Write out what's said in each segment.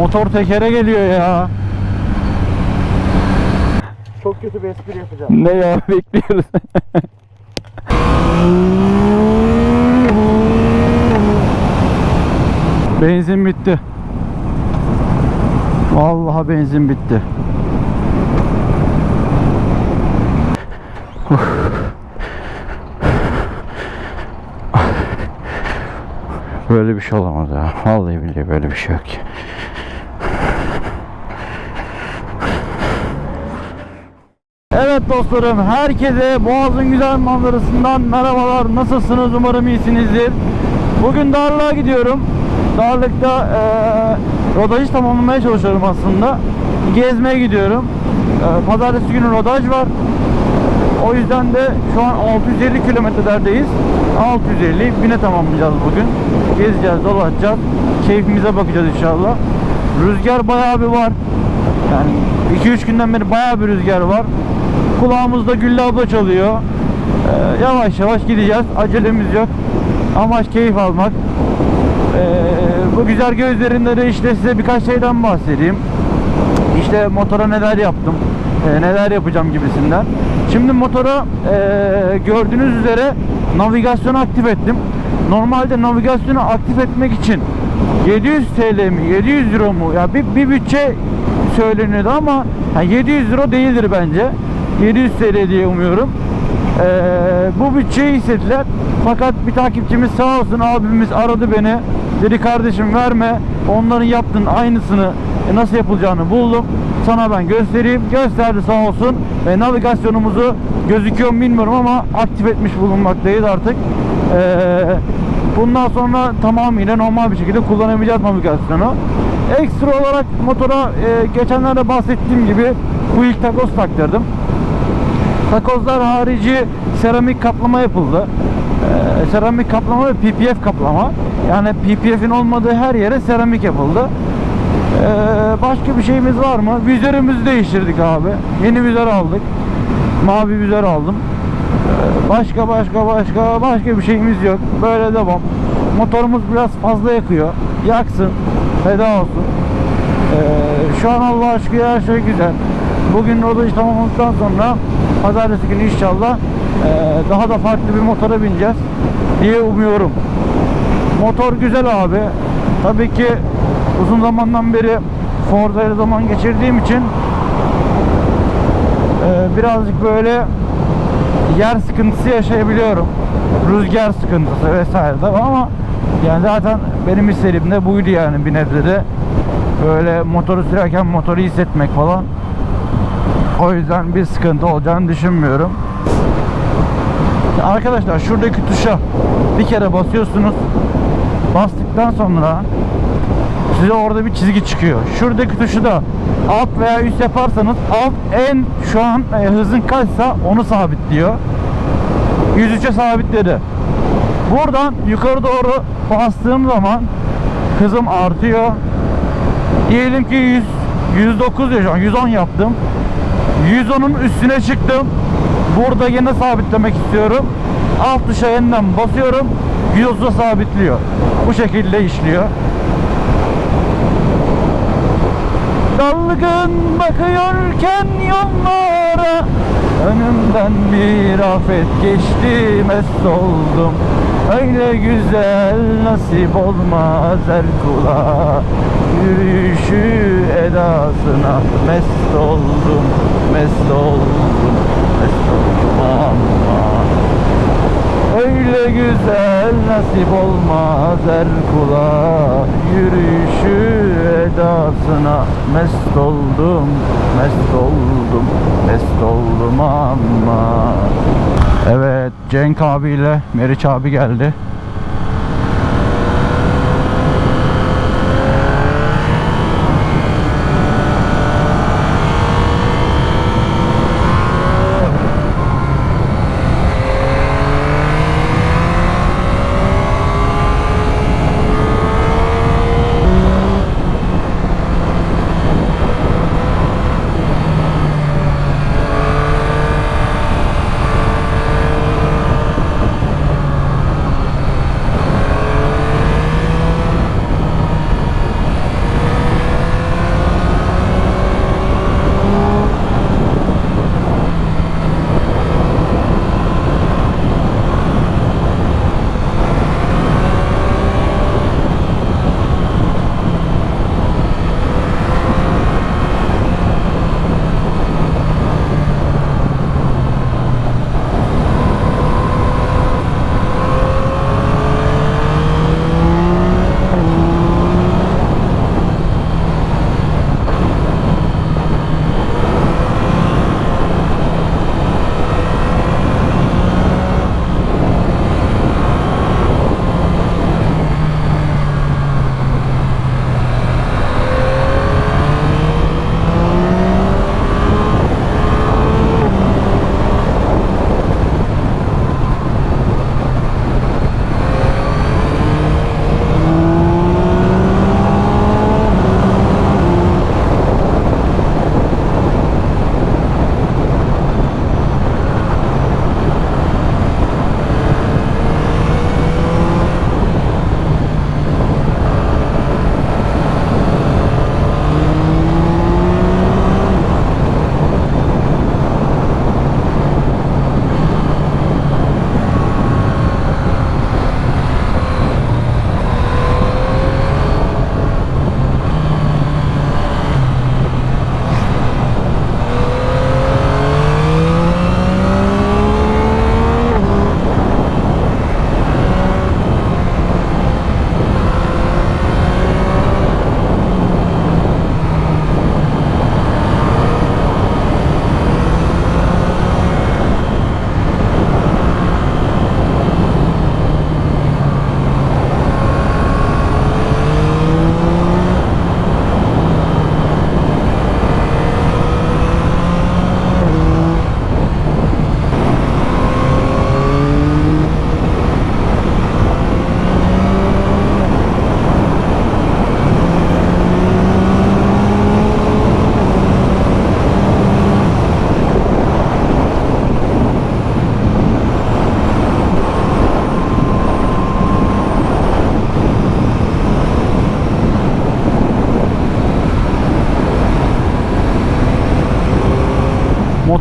Motor tekere geliyor ya. Çok kötü bir espri yapacağım. Ne ya bekliyoruz. benzin bitti. Vallahi benzin bitti. Böyle bir şey olamaz ya. Vallahi billahi böyle bir şey yok ki. Evet dostlarım, herkese Boğaz'ın güzel manzarasından merhabalar. Nasılsınız? Umarım iyisinizdir. Bugün Darlık'a gidiyorum. Darlık'ta eee rodajı tamamlamaya çalışıyorum aslında. Gezmeye gidiyorum. Eee, Pazartesi günü rodaj var. O yüzden de şu an 650 kilometrelerdeyiz. 650 bine tamamlayacağız bugün. Gezeceğiz, dolaşacağız. Keyfimize bakacağız inşallah. Rüzgar bayağı bir var. Yani 2-3 günden beri bayağı bir rüzgar var. Kulağımızda Güllü abla çalıyor. Ee, yavaş yavaş gideceğiz. Acelemiz yok. Amaç keyif almak. Ee, bu güzel gözlerinde de işte size birkaç şeyden bahsedeyim. İşte motora neler yaptım, e, neler yapacağım gibisinden. Şimdi motora e, gördüğünüz üzere navigasyonu aktif ettim. Normalde navigasyonu aktif etmek için 700 TL mi 700 euro mu? Ya bir, bir bütçe söyleniyordu ama yani 700 euro değildir bence. 700 TL diye umuyorum. Ee, bu bütçeyi istediler. Fakat bir takipçimiz sağ olsun abimiz aradı beni. Dedi kardeşim verme onların yaptığın aynısını nasıl yapılacağını buldum. Sana ben göstereyim. Gösterdi sağ olsun. Ve navigasyonumuzu gözüküyor mu bilmiyorum ama aktif etmiş bulunmaktayız artık. Ee, bundan sonra tamamıyla normal bir şekilde kullanabileceğiz navigasyonu. Ekstra olarak motora e, geçenlerde bahsettiğim gibi quick takoz taktırdım. Takozlar harici seramik kaplama yapıldı. Ee, seramik kaplama ve PPF kaplama. Yani PPF'in olmadığı her yere seramik yapıldı ee, başka bir şeyimiz var mı? Vizörümüzü değiştirdik abi. Yeni vizör aldık. Mavi vizör aldım. Ee, başka başka başka başka bir şeyimiz yok. Böyle devam. Motorumuz biraz fazla yakıyor. Yaksın. Feda olsun. Ee, şu an Allah'a şükür her şey güzel. Bugün rodajı tamamladıktan sonra pazartesi günü inşallah ee, daha da farklı bir motora bineceğiz diye umuyorum. Motor güzel abi. Tabii ki uzun zamandan beri Forza ile zaman geçirdiğim için e, birazcık böyle yer sıkıntısı yaşayabiliyorum. Rüzgar sıkıntısı vesaire de ama yani zaten benim istediğim de buydu yani bir nebzede. Böyle motoru sürerken motoru hissetmek falan. O yüzden bir sıkıntı olacağını düşünmüyorum. Arkadaşlar şuradaki tuşa bir kere basıyorsunuz. Bastıktan sonra size orada bir çizgi çıkıyor. Şuradaki tuşu da alt veya üst yaparsanız alt en şu an e, hızın kaçsa onu sabitliyor. 103'e sabitledi. Buradan yukarı doğru bastığım zaman hızım artıyor. Diyelim ki 100 109 diyor şu an 110 yaptım. 110'un üstüne çıktım. Burada yine sabitlemek istiyorum. Alt tuşa yeniden basıyorum. 130'a sabitliyor. Bu şekilde işliyor. Dalgın bakıyorken yollara Önümden bir afet geçti mest oldum. Öyle güzel nasip olmaz her kula. Yürüyüşü edasına mest oldum Mest oldum ama Öyle güzel nasip olmaz her kula. Yürüyüşü edasına mest oldum Mest oldum, mest oldum ama. Evet Cenk abiyle Meriç abi geldi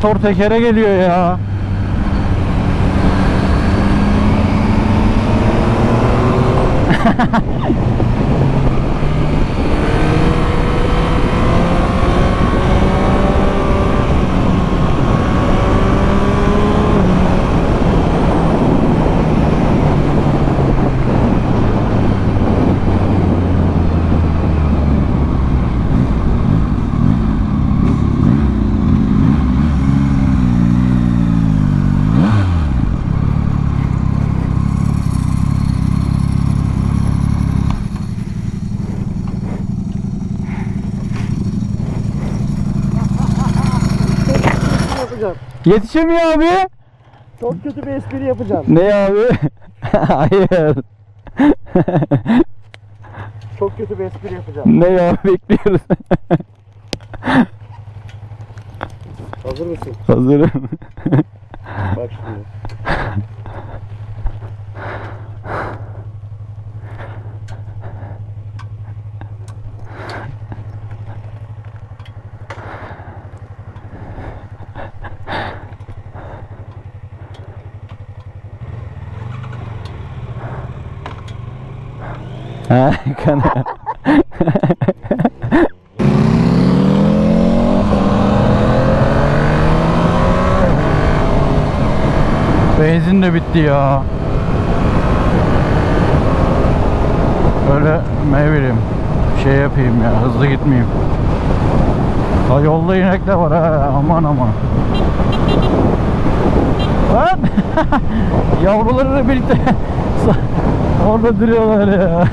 Motor tekere geliyor ya. yapacağım. Yetişemiyor abi. Çok kötü bir espri yapacağım. Ne abi? Hayır. Çok kötü bir espri yapacağım. ne ya bekliyoruz. Hazır mısın? Hazırım. Bak şimdi. Ha. Benzin de bitti ya. Öyle ne bileyim şey yapayım ya hızlı gitmeyeyim. Ha yolda inek de var ha aman aman. Lan yavrularıyla birlikte orada duruyorlar ya.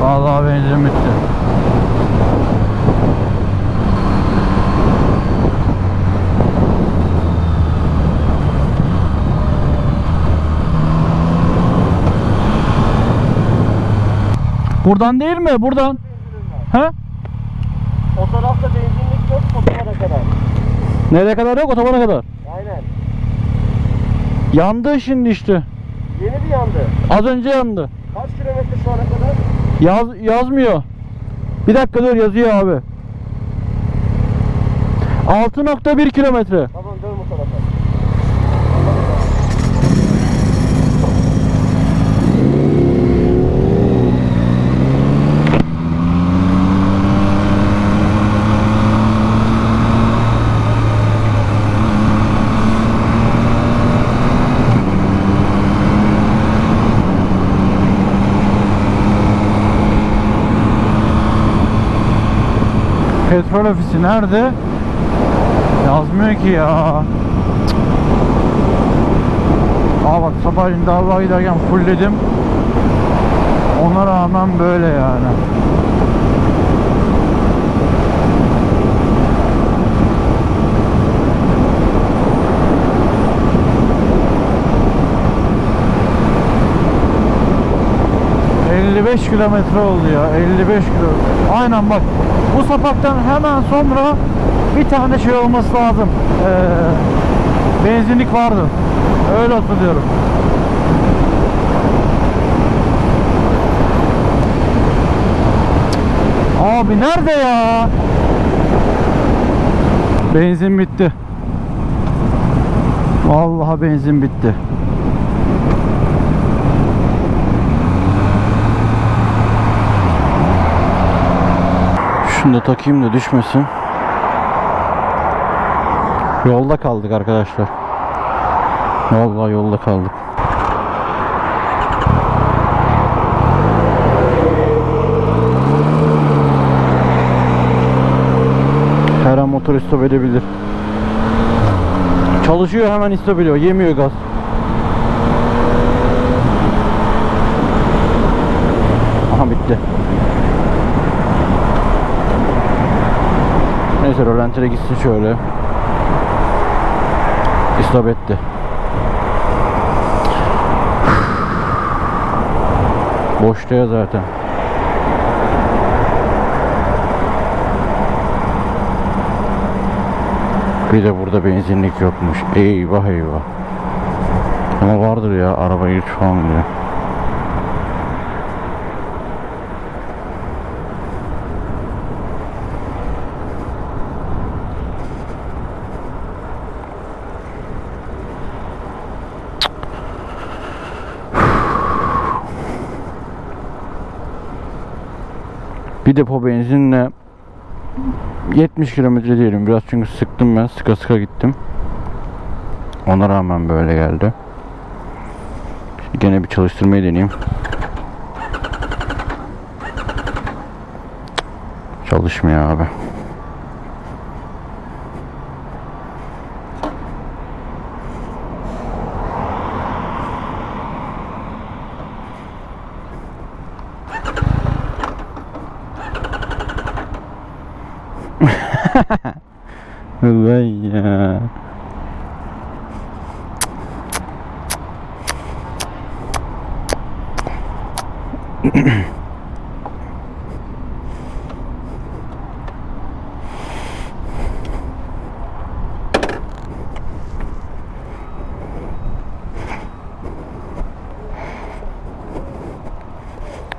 Vallahi benzin bitti. Buradan değil mi? Buradan. He? O tarafta benzinlik yok otobana kadar. Nereye kadar yok? Otobana kadar. Yandı şimdi işte. Yeni bir yandı. Az önce yandı. Kaç kilometre şu ana kadar? Yaz, yazmıyor. Bir dakika dur yazıyor abi. 6.1 kilometre. Petrol ofisi nerede? Yazmıyor ki ya. Aa bak sabahleyin dava giderken fullledim. Ona rağmen böyle yani. ...55 kilometre oldu ya... ...55 kilo... ...aynen bak... ...bu sapaktan hemen sonra... ...bir tane şey olması lazım... Ee, ...benzinlik vardı... ...öyle hatırlıyorum... Abi nerede ya? Benzin bitti. Vallahi benzin bitti. Şunu da takayım da düşmesin. Yolda kaldık arkadaşlar. Vallahi yolda kaldık. Her an motor istop edebilir. Çalışıyor hemen istop ediyor. Yemiyor gaz. Aha bitti. Neyse rölantire gitsin şöyle. İstop etti. Boşta ya zaten. Bir de burada benzinlik yokmuş. Eyvah eyvah. Ama vardır ya arabayı falan diyor. Depo benzinle 70 kilometre diyelim. Biraz çünkü sıktım ben. Sıka sıka gittim. Ona rağmen böyle geldi. Şimdi gene bir çalıştırmayı deneyeyim. Çalışmıyor abi. Vay ya.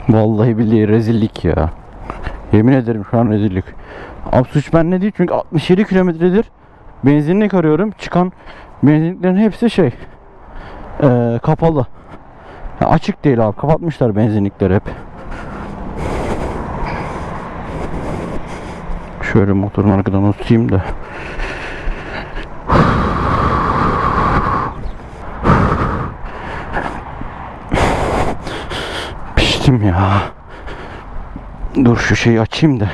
Vallahi billahi rezillik ya. Yemin ederim şu an rezillik. Abi suç bende değil çünkü 67 kilometredir benzinlik arıyorum. Çıkan benzinliklerin hepsi şey eee, kapalı. Ya açık değil abi. Kapatmışlar benzinlikleri hep. Şöyle motorun arkadan tutayım da. Piştim ya. Dur şu şeyi açayım da.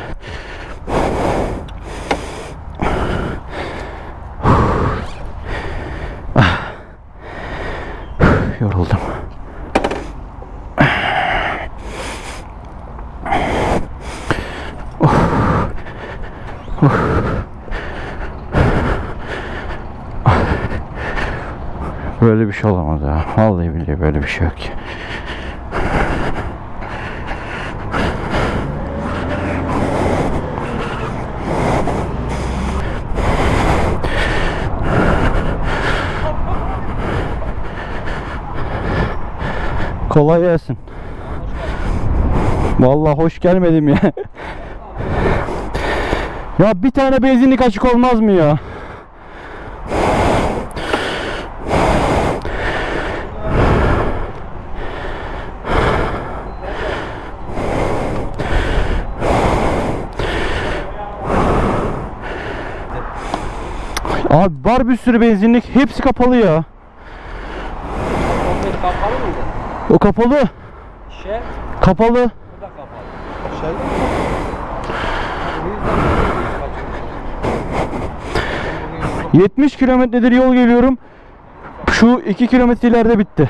Yoruldum. Böyle bir şey olamaz ya. Vallahi billahi böyle bir şey yok ki. Kolay gelsin. Vallahi hoş gelmedim ya. ya bir tane benzinlik açık olmaz mı ya? Abi var bir sürü benzinlik. Hepsi kapalı ya. O kapalı. Şey, Kapalı. bu da kapalı. Şey, bu yüzden 70 kilometredir yol geliyorum. Şu 2 kilometre ileride bitti.